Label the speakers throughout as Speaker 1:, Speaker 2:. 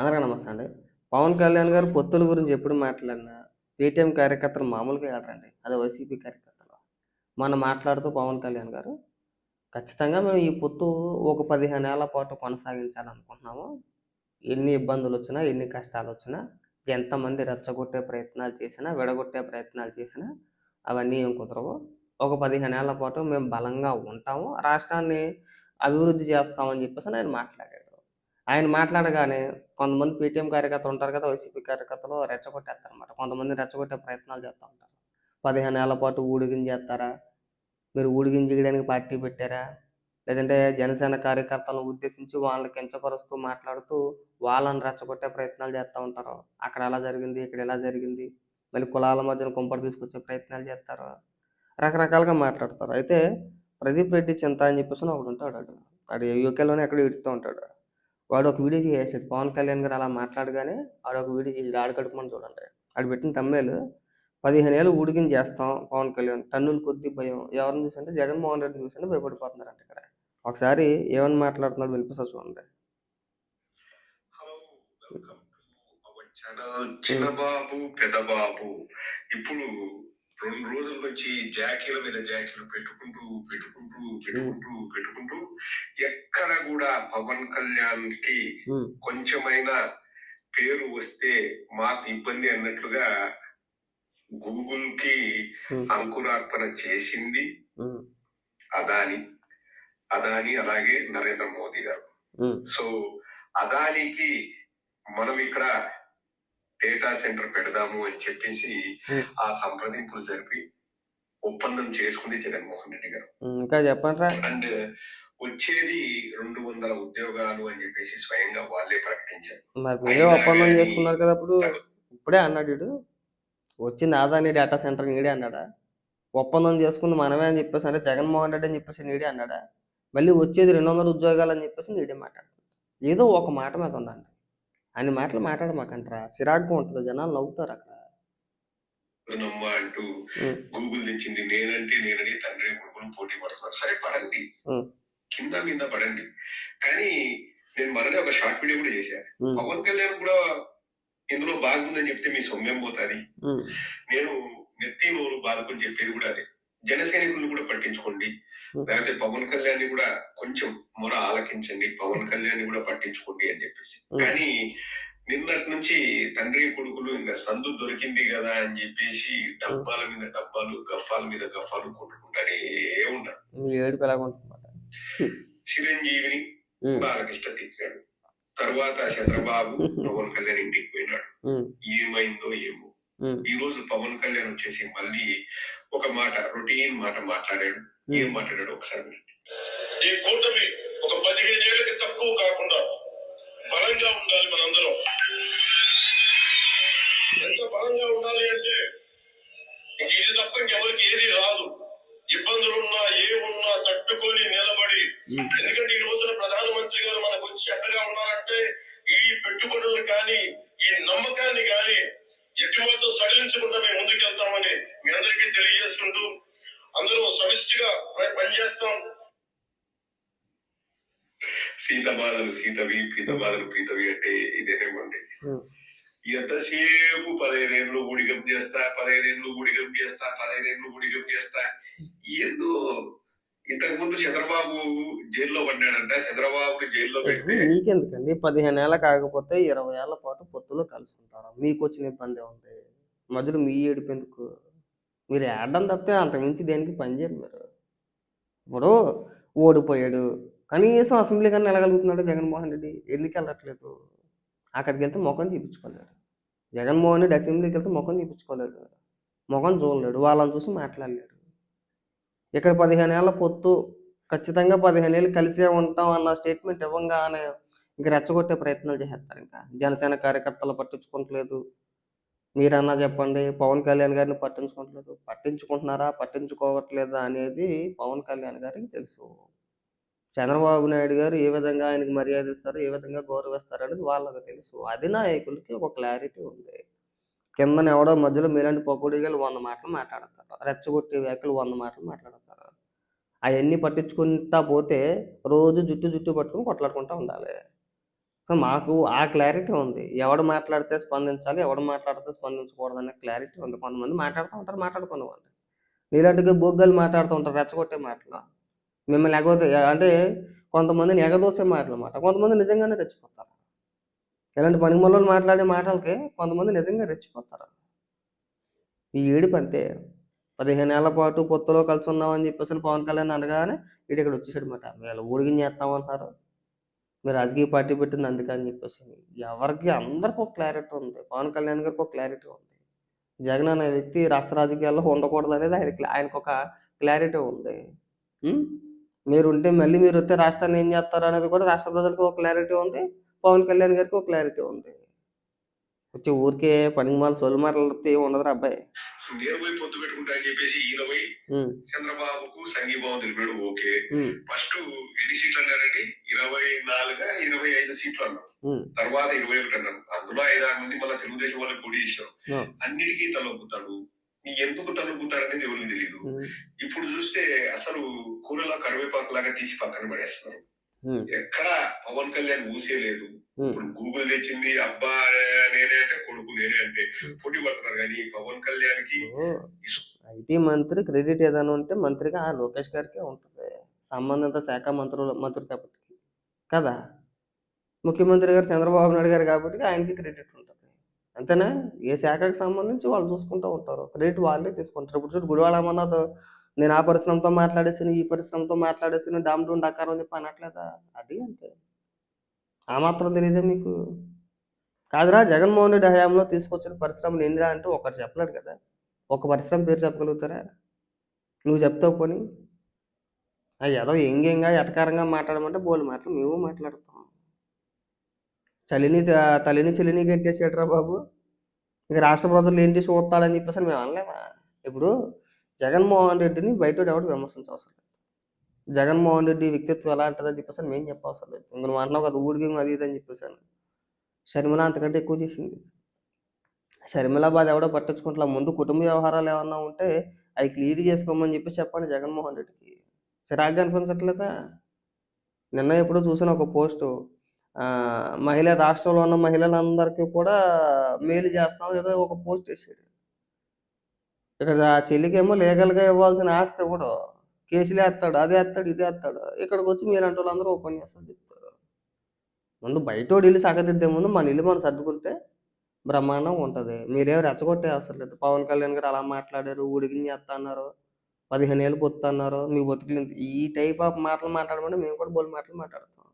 Speaker 1: అందరికీ నమస్తే అండి. పవన్ కళ్యాణ్ గారు పొత్తుల గురించి ఎప్పుడు మాట్లాడినా పేటీఎం కార్యకర్తలు మామూలుగా ఏడరండి. అది వైసీపీ కార్యకర్తలు. మనం మాట్లాడుతూ పవన్ కళ్యాణ్ గారు ఖచ్చితంగా మేము ఈ పొత్తు ఒక పదిహేను ఏళ్ళ పాటు కొనసాగించాలనుకుంటున్నాము. ఎన్ని ఇబ్బందులు వచ్చినా ఎన్ని కష్టాలు వచ్చినా ఎంతమంది రెచ్చగొట్టే ప్రయత్నాలు చేసినా విడగొట్టే ప్రయత్నాలు చేసినా అవన్నీ ఏం కుదరవు. ఒక పదిహేను ఏళ్ళ పాటు మేము బలంగా ఉంటాము. రాష్ట్రాన్ని అభివృద్ధి చేస్తామని చెప్పేసి నేను మాట్లాడాను. ఆయన మాట్లాడగానే కొంతమంది పీటీఎం కార్యకర్తలు ఉంటారు కదా వైసీపీ కార్యకర్తలు రెచ్చగొట్టేస్తారు అనమాట కొంతమంది రెచ్చగొట్టే ప్రయత్నాలు చేస్తూ ఉంటారు. పదిహేను ఏళ్ళ పాటు ఊడిగించేస్తారా మీరు ఊడిగించడానికి పార్టీ పెట్టారా? లేదంటే జనసేన కార్యకర్తలను ఉద్దేశించి వాళ్ళని కించపరుస్తూ మాట్లాడుతూ వాళ్ళని రెచ్చగొట్టే ప్రయత్నాలు చేస్తూ ఉంటారు? అక్కడ ఎలా జరిగింది? ఇక్కడ ఎలా జరిగింది? మళ్ళీ కులాల మధ్యన కుంపడి తీసుకొచ్చే ప్రయత్నాలు చేస్తారు? రకరకాలుగా మాట్లాడతారు. అయితే ప్రదీప్ రెడ్డి చింత అని చెప్పేసి ఒకడు ఉంటాడు అడు అడు యూకేలోనే ఎక్కడ ఇడుతూ ఉంటాడు. వాడు ఒక వీడియో చేసాడు పవన్ కళ్యాణ్ గారు అలా మాట్లాడగానే వాడు ఒక వీడియో చేసాడు ఆడు కడుపుమని చూడండి. ఆడు పెట్టిన తమ్మేలు పదిహేను ఏళ్ళు ఊడికిని చేస్తాం పవన్ కళ్యాణ్. టన్నులు కొద్ది భయం. ఎవరిని చూసంటే జగన్మోహన్ రెడ్డి చూసంటే భయపడిపోతున్నారంట ఇక్కడ. ఒకసారి ఏమని మాట్లాడుతున్నాడు వినిపిస్తా చూడండి.
Speaker 2: చిన్నబాబు పెద్దబాబు. ఇప్పుడు రెండు రోజుల నుంచి జాకీల మీద జాకీలు పెట్టుకుంటూ పెట్టుకుంటూ పెట్టుకుంటూ పెట్టుకుంటూ ఎక్కడ కూడా పవన్
Speaker 1: కళ్యాణ్కి
Speaker 2: కొంచెమైనా పేరు వస్తే మాకు ఇబ్బంది అన్నట్లుగా
Speaker 1: గూగుల్కి
Speaker 2: అంకురార్పణ చేసింది. అదాని అదాని అలాగే నరేంద్ర మోదీ గారు. సో అదానికి మనం ఇక్కడ డేటా సెంటర్ పెడదాము అని చెప్పేసి. ఆ సంప్రదింపులు జరిపి ఒప్పందం చేసుకుంది జగన్మోహన్ రెడ్డి గారు.
Speaker 1: ఇంకా చెప్పండి
Speaker 2: అండ్ వచ్చేది రెండు వందల ఉద్యోగాలు అని చెప్పేసి స్వయంగా వాళ్ళే ప్రకటించారు.
Speaker 1: మరి మీరే ఒప్పందం చేసుకున్నారు కదా అప్పుడు. ఇప్పుడే అన్నాడు వచ్చింది ఆదాని డేటా సెంటర్ నీడే అన్నాడా. ఒప్పందం చేసుకుంది మనమే అని చెప్పేసి అంటే జగన్మోహన్ రెడ్డి అని చెప్పేసి నీడే అన్నాడా. మళ్ళీ వచ్చేది రెండు వందల ఉద్యోగాలు అని చెప్పేసి నీడే మాట్లాడుతుంది ఏదో ఒక మాట మీద ఉందండి అన్ని మాటలు మాట్లాడమాకంటారా. సిరాగ్గా ఉంటుంది. జనాలు నవ్వుతారు అక్కడ.
Speaker 2: అంటూ గూగుల్ తెచ్చింది. నేనంటే నేనని తండ్రి కొడుకులు పోటీ పడుతున్నారు. సరే పడండి. కింద మీద పడండి. కానీ నేను మననే ఒక షార్ట్ వీడియో కూడా చేశాను పవన్ కళ్యాణ్ కూడా ఇందులో బాగుందని చెప్తే మీ సొమ్మెం పోతుంది. నేను నెత్తి నోరు బాధకుని చెప్పేది కూడా అదే. జన సైనికులను కూడా పట్టించుకోండి.
Speaker 1: Hmm.
Speaker 2: లేకపోతే పవన్ కళ్యాణ్ని కూడా కొంచెం మొర ఆలకించండి. పవన్ కళ్యాణ్ని కూడా పట్టించుకోండి అని చెప్పేసి.
Speaker 1: Hmm.
Speaker 2: కానీ నిన్నటి నుంచి తండ్రి కొడుకులు ఇంకా సందు దొరికింది కదా అని చెప్పేసి డబ్బాల మీద డబ్బాలు గఫాల మీద గఫాలు కొట్టుకుంటానే
Speaker 1: ఉంటుంది
Speaker 2: చిరంజీవిని బాలకృష్ణ తిట్టాడు తర్వాత చంద్రబాబు పవన్ కళ్యాణ్ ఇంటికి పోయినాడు. ఏమైందో ఏమో. ఈ రోజు పవన్ కళ్యాణ్ వచ్చేసి మళ్ళీ ఒక మాట రొటీన్ మాట మాట్లాడాడు ఏం మాట్లాడాడు ఒకసారి.
Speaker 3: ఈ కూటమి ఒక పదిహేను ఏళ్ళకి తక్కువ కాకుండా బలంగా ఉండాలి మనందరం. ఎంత బలంగా ఉండాలి అంటే ఇంక ఇది తప్ప ఇంకెవరికి ఏది రాదు. ఇబ్బందులు ఉన్నా ఏ ఉన్నా తట్టుకొని నిలబడి ఎందుకంటే ఈ రోజున ప్రధానమంత్రి గారు మనకు వచ్చి ఎట్టగా ఉన్నారంటే ఈ పెట్టుబడులు కానీ ఈ నమ్మకాన్ని కానీ మాత్రం సడలించకుండా మేము ముందుకెళ్తామని మీ అందరికీ తెలియజేసుకుంటూ అందరూ సమిష్టిగా పనిచేస్తాం.
Speaker 2: సీత బాధలు సీతవి పీత బాధలు పీతవి అంటే ఇదేనేమండి?
Speaker 1: ఉమ్.
Speaker 2: ఎంతసేపు పదహైదేళ్ళు ఊడిగం చేస్తా పదహైదేళ్ళు ఊడిగం చేస్తా పదహైదేళ్ళు ఊడిగం చేస్తా? ఏందో ఇంతకు ముందు చంద్రబాబు జైల్లో పడ్డాడంట చంద్రబాబు జైల్లో పెడితే
Speaker 1: మీకెందుకండి? పదిహేను ఏళ్ళ కాకపోతే ఇరవై ఏళ్ళ పాటు పొత్తులో కలుసుకుంటారు మీకు వచ్చిన ఇబ్బంది ఉంది మధ్యలో మీ ఏడిపేందుకు? మీరు ఏడడం తప్పితే అంతకుమించి దేనికి పనిచేయరు మీరు. ఇప్పుడు ఓడిపోయాడు. కనీసం అసెంబ్లీ కన్నా వెళ్ళగలుగుతున్నాడు జగన్మోహన్ రెడ్డి. ఎందుకు వెళ్ళట్లేదు? అక్కడికి వెళ్తే ముఖం చూపించుకోలేడు జగన్మోహన్ రెడ్డి అసెంబ్లీకి వెళ్తే ముఖం చూపించుకోలేడు ముఖం చూడలేడు. వాళ్ళని చూసి మాట్లాడలేడు. ఇక్కడ పదిహేను ఏళ్ళ పొత్తు. ఖచ్చితంగా పదిహేను ఏళ్ళు కలిసే ఉంటాం అన్న స్టేట్మెంట్ ఇవ్వంగానే ఇంక రెచ్చగొట్టే ప్రయత్నాలు చేసేస్తారు ఇంకా. జనసేన కార్యకర్తలు పట్టించుకోవట్లేదు మీరన్నా చెప్పండి. పవన్ కళ్యాణ్ గారిని పట్టించుకోవట్లేదు పట్టించుకుంటున్నారా? పట్టించుకోవట్లేదా? అనేది పవన్ కళ్యాణ్ గారికి తెలుసు. చంద్రబాబు నాయుడు గారు ఏ విధంగా ఆయనకి మర్యాద ఇస్తారు ఏ విధంగా గౌరవిస్తారు అనేది వాళ్ళకి తెలుసు. అధినాయకులకి ఒక క్లారిటీ ఉంది. కిందన ఎవడో మధ్యలో మీలాంటి పకోడీలు వంద మాటలు మాట్లాడతారు. రెచ్చగొట్టే వ్యాఖ్యలు వంద మాటలు మాట్లాడతారు. అవన్నీ పట్టించుకుంటా పోతే రోజు జుట్టు జుట్టు పట్టుకుని కొట్లాడుకుంటూ ఉండాలి. సో మాకు ఆ క్లారిటీ ఉంది. ఎవడు మాట్లాడితే స్పందించాలి ఎవడు మాట్లాడితే స్పందించకూడదు అనే క్లారిటీ ఉంది. కొంతమంది మాట్లాడుతూ ఉంటారు మాట్లాడుకునే వాళ్ళు. నీలాంటిగా బొగ్గలు మాట్లాడుతూ ఉంటారు రెచ్చగొట్టే మాటలు. మిమ్మల్ని ఎగవద అంటే కొంతమందిని ఎగదోసే మాటలు అన్నమాట. కొంతమంది నిజంగానే రెచ్చిపోతారు. ఇలాంటి పని మాట్లాడే మాటలకి కొంతమంది నిజంగా రెచ్చిపోతారు. ఈ ఏడుపు అంతే. పదిహేను ఏళ్ళ పాటు పొత్తులో కలిసి ఉన్నామని చెప్పేసి పవన్ కళ్యాణ్ అనగానే వీడు ఇక్కడ వచ్చేసాడు మాట. వీళ్ళు ఊడిగిని చేస్తామంటున్నారు మీరు రాజకీయ పార్టీ పెట్టింది అందుకని చెప్పేసి ఎవరికి అందరికి ఒక క్లారిటీ ఉంది. పవన్ కళ్యాణ్ గారికి ఒక క్లారిటీ ఉంది. జగన్ అనే వ్యక్తి రాష్ట్ర రాజకీయాల్లో ఉండకూడదు అనేది ఆయనకి ఆయనకు ఒక క్లారిటీ ఉంది? మీరు ఉంటే మళ్ళీ మీరు వస్తే రాష్ట్రాన్ని ఏం చేస్తారు అనేది కూడా రాష్ట్ర ప్రజలకు ఒక క్లారిటీ ఉంది. పవన్ కళ్యాణ్ గారికి ఒక క్లారిటీ ఉంది. వచ్చి ఊరికే పనికి మాల సొల్లు మాటలతో ఏమి ఉండదురా అబ్బాయి.
Speaker 2: నేను పోయి పొత్తు పెట్టుకుంటా అని చెప్పేసి ఈయన పోయి చంద్రబాబుకు సంఘీభావం తెలిపాడు. ఓకే. ఫస్ట్ ఎన్ని సీట్లు అన్నారండి ఇరవై నాలుగా ఇరవై ఐదు సీట్లు అన్నారు తర్వాత ఇరవై ఒకటి అన్నారు అందులో ఐదారు మంది మళ్ళీ తెలుగుదేశం వాళ్ళకి పోటీ చేశారు. అన్నిటికీ తలొక్కుతాడు ఎందుకు తలొక్కుతాడు అనేది ఎవరికి తెలియదు ఇప్పుడు చూస్తే అసలు కూరలో కరివేపాకు లాగా తీసి పక్కన పడేస్తున్నారు. ఎక్కడ పవన్ కళ్యాణ్ ఊసే లేదు.
Speaker 1: ఉం.
Speaker 2: ఇప్పుడు గూగుల్ తెచ్చింది అబ్బా నేనే అంటే కొడుకు నేనే అంటే పోటీ పడుతున్నారు. కానీ పవన్ కళ్యాణ్కి
Speaker 1: ఐటీ మంత్రి క్రెడిట్ ఏదైనా ఉంటే మంత్రిగా ఆ లోకేష్ గారికే ఉంటుంది. సంబంధిత శాఖ మంత్రులు మంత్రి కాబట్టి. కదా? ముఖ్యమంత్రి గారు చంద్రబాబు నాయుడు గారు కాబట్టి ఆయనకి క్రెడిట్ ఉంటుంది. అంతేనా? ఏ శాఖకు సంబంధించి వాళ్ళు చూసుకుంటూ ఉంటారు. క్రెడిట్ వాళ్ళే తీసుకుంటారు. ఇప్పుడు చూడు గుడివాడ అమర్నాథ్ నేను ఆ పరిశ్రమతో మాట్లాడేసి ఈ పరిశ్రమతో మాట్లాడేసి డామ్ డూన్ డకారం చెప్పి అనట్లేదా? అది అంతే. ఆ మాత్రం తెలియదే మీకు. కాదురా జగన్మోహన్ రెడ్డి హయాంలో తీసుకొచ్చిన పరిశ్రమలు ఏంటిరా అంటే ఒకటి చెప్పలేడు కదా. ఒక పరిశ్రమ పేరు చెప్పగలుగుతారా? నువ్వు చెప్తావు పోనీ. ఏదో ఎంగేంగా ఎటకారంగా మాట్లాడమంటే బోలు మాటలు. మేము మాట్లాడతాం. చలిని తలిని చలిని చెల్లిని గెట్టేసాడురా బాబు? ఇక రాష్ట్ర ప్రజలు ఏంటి చూస్తారని చెప్పేసి మేము అనలేమా? ఇప్పుడు జగన్మోహన్ రెడ్డిని బయట ఎవరు విమర్శించవసరం లేదు. జగన్మోహన్ రెడ్డి వ్యక్తిత్వం ఎలా ఉంటుందని చెప్పేసి మేము చెప్పవసరం లేదు. ఇంక నువ్వు అంటున్నావు కదా ఊడికి అది ఇది అని చెప్పేసాను షర్మిల అంతకంటే ఎక్కువ చేసింది. షర్మిలాబాద్ ఎవడో పట్టించుకుంటా ముందు కుటుంబ వ్యవహారాలు ఏమన్నా ఉంటే అవి క్లియర్ చేసుకోమని చెప్పి చెప్పండి జగన్మోహన్ రెడ్డికి. చిరాగ్గా అనిపించట్లేదా నిన్న ఎప్పుడో చూసిన ఒక పోస్టు. మహిళ రాష్ట్రంలో ఉన్న మహిళలందరికీ కూడా మేలు చేస్తాం ఏదో ఒక పోస్ట్ వేసాడు. ఇక్కడ ఆ చెల్లికేమో లీగల్గా ఇవ్వాల్సిన ఆస్తి కూడా కేసులు వేస్తాడు అది వేస్తాడు ఇది వేస్తాడు. ఇక్కడికి వచ్చి మీలాంటి వాళ్ళందరూ ఉపన్యాసాలు చెప్తారు. ముందు బయట ఇల్లు సగదిద్దే ముందు మన ఇల్లు మనం సర్దుకుంటే బ్రహ్మాండం ఉంటుంది. మీరేం రెచ్చగొట్టే అవసరం లేదు. పవన్ కళ్యాణ్ గారు అలా మాట్లాడారు ఉడికిని చేస్తా అన్నారు. పదిహేను ఏళ్ళు పొత్తున్నారు మీ బతుకులు ఈ టైప్ ఆఫ్ మాటలు మాట్లాడమంటే మేము కూడా బోల్ మాటలు మాట్లాడతాం.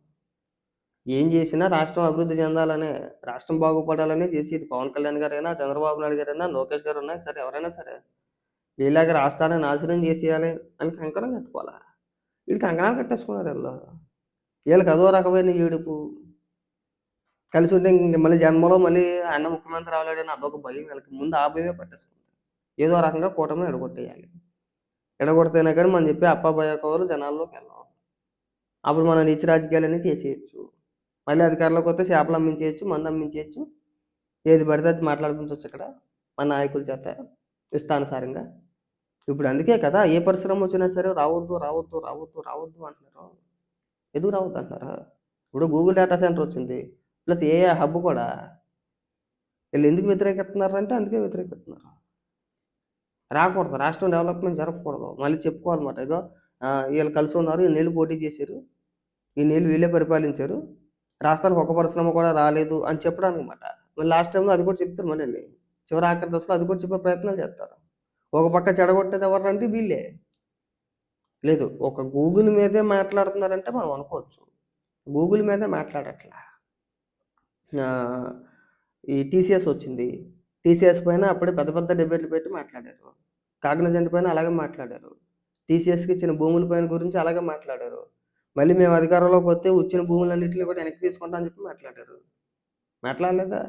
Speaker 1: ఏం చేసినా రాష్ట్రం అభివృద్ధి చెందాలనే రాష్ట్రం బాగుపడాలనే చేసేది పవన్ కళ్యాణ్ గారైనా చంద్రబాబు నాయుడు గారైనా లోకేష్ గారు ఉన్నా సరే ఎవరైనా సరే. వీళ్ళకి రాష్ట్రాన్ని నాశనం చేసేయాలి అని కంకణం కట్టుకోవాలా? వీళ్ళు కంకణాలు కట్టేసుకున్నారు వీళ్ళు. వీళ్ళకి అదో రకమైన ఏడుపు. కలిసి ఉంటే ఇంక మళ్ళీ జన్మలో మళ్ళీ అన్న ముఖ్యమంత్రి అవ్వలేడని అదొక భయం వీళ్ళకి. ముందు ఆ భయమే పట్టేసుకుంటారు ఏదో రకంగా కూటమిని ఎడగొట్టేయాలి. ఎడగొడతైనా కానీ మనం చెప్పే అప్పాభయ కవరు జనాల్లోకి వెళ్ళాం అప్పుడు మనం రాజకీయాలు రాజకీయాలన్నీ చేసేయచ్చు. మళ్ళీ అధికారంలోకి వస్తే చేపలు అమ్మించేయచ్చు మందు అమ్మించేయచ్చు. ఏది పడితే అది మాట్లాడిపించవచ్చు ఇక్కడ మన నాయకుల చేత ఇష్టానుసారంగా. ఇప్పుడు అందుకే కదా ఏ పరిశ్రమ వచ్చినా సరే రావద్దు రావద్దు రావద్దు రావద్దు అంటున్నారు. ఎందుకు రావద్దు అంటున్నారా? ఇప్పుడు గూగుల్ డేటా సెంటర్ వచ్చింది ప్లస్ ఏఏ హబ్ కూడా. వీళ్ళు ఎందుకు వ్యతిరేకిస్తున్నారు అంటే అందుకే వ్యతిరేకిస్తున్నారు. రాకూడదు. రాష్ట్రం డెవలప్మెంట్ జరగకూడదు. మళ్ళీ చెప్పుకోవాలన్నమాట. ఏదో వీళ్ళు కలిసి ఉన్నారు ఈ నీళ్ళు పోటీ చేశారు ఈ నీళ్ళు వీళ్ళే పరిపాలించారు రాష్ట్రానికి ఒక పరిశ్రమ కూడా రాలేదు అని చెప్పడానికి అనమాట మళ్ళీ లాస్ట్ టైంలో అది కూడా చెప్తారు మళ్ళీ చివరి ఆఖరి దశలో అది కూడా చెప్పే ప్రయత్నాలు చేస్తారు. ఒక పక్క చెడగొట్టేది ఎవరంటే వీళ్ళే. లేదు ఒక గూగుల్ మీదే మాట్లాడుతున్నారంటే మనం అనుకోవచ్చు. గూగుల్ మీదే మాట్లాడట్లా. ఈ టీసీఎస్ వచ్చింది. టీసీఎస్ పైన అప్పుడే పెద్ద పెద్ద డిబేట్లు పెట్టి మాట్లాడారు. కాగ్నజెంట్ పైన అలాగే మాట్లాడారు. టీసీఎస్కి ఇచ్చిన భూముల పైన గురించి అలాగే మాట్లాడారు. మళ్ళీ మేము అధికారంలోకి వస్తే వచ్చిన భూములన్నింటినీ కూడా వెనక్కి తీసుకుంటాం అని చెప్పి మాట్లాడారు. మాట్లాడలేదా?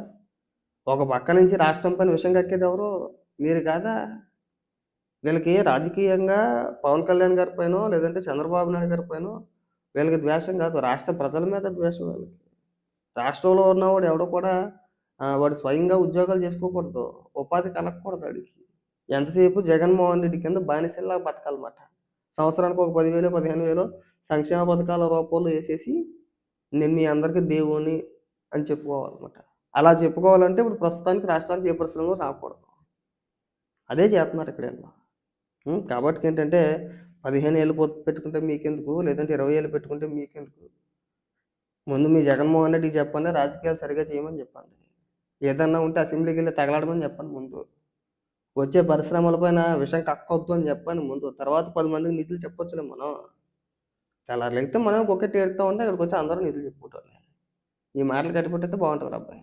Speaker 1: ఒక పక్క నుంచి రాష్ట్రం పైన విషయం కక్కేది ఎవరు? మీరు కాదా? వీళ్ళకి రాజకీయంగా పవన్ కళ్యాణ్ గారి పైన లేదంటే చంద్రబాబు నాయుడు గారి పైన వీళ్ళకి ద్వేషం కాదు. రాష్ట్ర ప్రజల మీద ద్వేషం వీళ్ళకి. రాష్ట్రంలో ఉన్నవాడు ఎవడో కూడా వాడు స్వయంగా ఉద్యోగాలు చేసుకోకూడదు. ఉపాధి కలగకూడదు వాడికి ఎంతసేపు జగన్మోహన్ రెడ్డి కింద బానిసల్లా బతకాలన్నమాట. సంవత్సరానికి ఒక పదివేలు పదిహేను వేలు సంక్షేమ పథకాల రూపంలో వేసేసి నేను మీ అందరికీ దేవుని అని చెప్పుకోవాలన్నమాట. అలా చెప్పుకోవాలంటే ఇప్పుడు ప్రస్తుతానికి రాష్ట్రానికి ఏ పరిశ్రమలు రాకూడదు. అదే చేస్తున్నారు ఇక్కడ కాబట్టి ఏంటంటే పదిహేను ఏళ్ళు పొత్తు పెట్టుకుంటే మీకెందుకు? లేదంటే ఇరవై ఏళ్ళు పెట్టుకుంటే మీకెందుకు? ముందు మీ జగన్మోహన్ రెడ్డికి చెప్పండి రాజకీయాలు సరిగా చేయమని చెప్పండి. ఏదన్నా ఉంటే అసెంబ్లీకి వెళ్ళి తగలాడమని చెప్పండి ముందు. వచ్చే పరిశ్రమలపైన విషయం కక్కొద్దు అని చెప్పండి ముందు తర్వాత పది మందికి నిధులు చెప్పొచ్చులే మనం. తెల్లారులైతే మనం ఒకటి ఏడుతూ ఉంటే ఇక్కడికి వచ్చి అందరూ నిధులు చెప్పుకుంటారు ఈ మాటలు కట్టిపెట్టితే బాగుంటుంది అబ్బాయి.